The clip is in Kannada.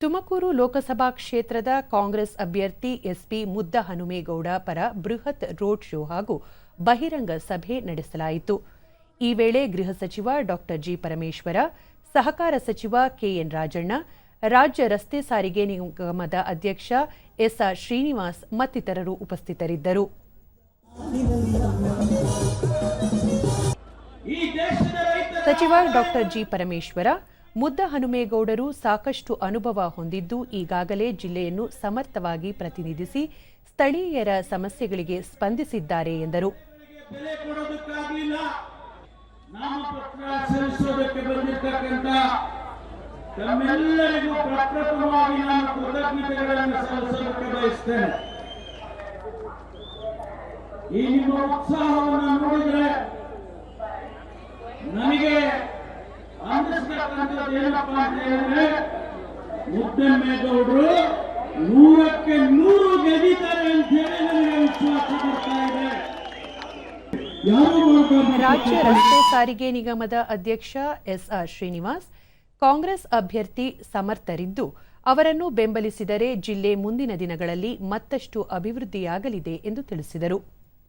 ತುಮಕೂರು ಲೋಕಸಭಾ ಕ್ಷೇತ್ರದ ಕಾಂಗ್ರೆಸ್ ಅಭ್ಯರ್ಥಿ ಎಸ್ಪಿ ಮುದ್ದ ಹನುಮೇಗೌಡ ಪರ ಬೃಹತ್ ರೋಡ್ ಶೋ ಹಾಗೂ ಬಹಿರಂಗ ಸಭೆ ನಡೆಸಲಾಯಿತು. ಈ ವೇಳೆ ಗೃಹ ಸಚಿವ ಡಾಕ್ಟರ್ ಜಿ ಪರಮೇಶ್ವರ ಸಹಕಾರ ಸಚಿವ ಕೆಎನ್ ರಾಜಣ್ಣ ರಾಜ್ಯ ರಸ್ತೆ ಸಾರಿಗೆ ನಿಗಮದ ಅಧ್ಯಕ್ಷ ಎಸ್ಆರ್ ಶ್ರೀನಿವಾಸ್ ಮತ್ತಿತರರು ಉಪಸ್ಥಿತರಿದ್ದರು. ಸಚಿವ ಡಾಕ್ಟರ್ ಜಿ ಪರಮೇಶ್ವರ ಮುದ್ದ ಹನುಮೇಗೌಡರು ಸಾಕಷ್ಟು ಅನುಭವ ಹೊಂದಿದ್ದು ಈಗಾಗಲೇ ಜಿಲ್ಲೆಯನ್ನು ಸಮರ್ಥವಾಗಿ ಪ್ರತಿನಿಧಿಸಿ ಸ್ಥಳೀಯರ ಸಮಸ್ಯೆಗಳಿಗೆ ಸ್ಪಂದಿಸಿದ್ದಾರೆ ಎಂದರು. ಈ ನಿಮ್ಮ ಉತ್ಸಾಹವನ್ನು ನೋಡಿದ್ರೆ ನನಗೆ ಅನ್ನಿಸ್ತಕ್ಕಂಥದ್ದು ಏನಪ್ಪಾ ಅಂತ ಹೇಳಿದ್ರೆ ನೂರಕ್ಕೆ ನೂರು ಗೆದ್ದಿದ್ದಾರೆ ಅಂತ ಹೇಳಿ ನನಗೆ ವಿಶ್ವಾಸ ಇದೆ. ರಾಜ್ಯ ರಸ್ತೆ ಸಾರಿಗೆ ನಿಗಮದ ಅಧ್ಯಕ್ಷ ಎಸ್ಆರ್ ಶ್ರೀನಿವಾಸ್, ಕಾಂಗ್ರೆಸ್ ಅಭ್ಯರ್ಥಿ ಸಮರ್ಥರಿದ್ದು, ಅವರನ್ನು ಬೆಂಬಲಿಸಿದರೆ ಜಿಲ್ಲೆ ಮುಂದಿನ ದಿನಗಳಲ್ಲಿ ಮತ್ತಷ್ಟು ಅಭಿವೃದ್ಧಿಯಾಗಲಿದೆ ಎಂದು ತಿಳಿಸಿದರು.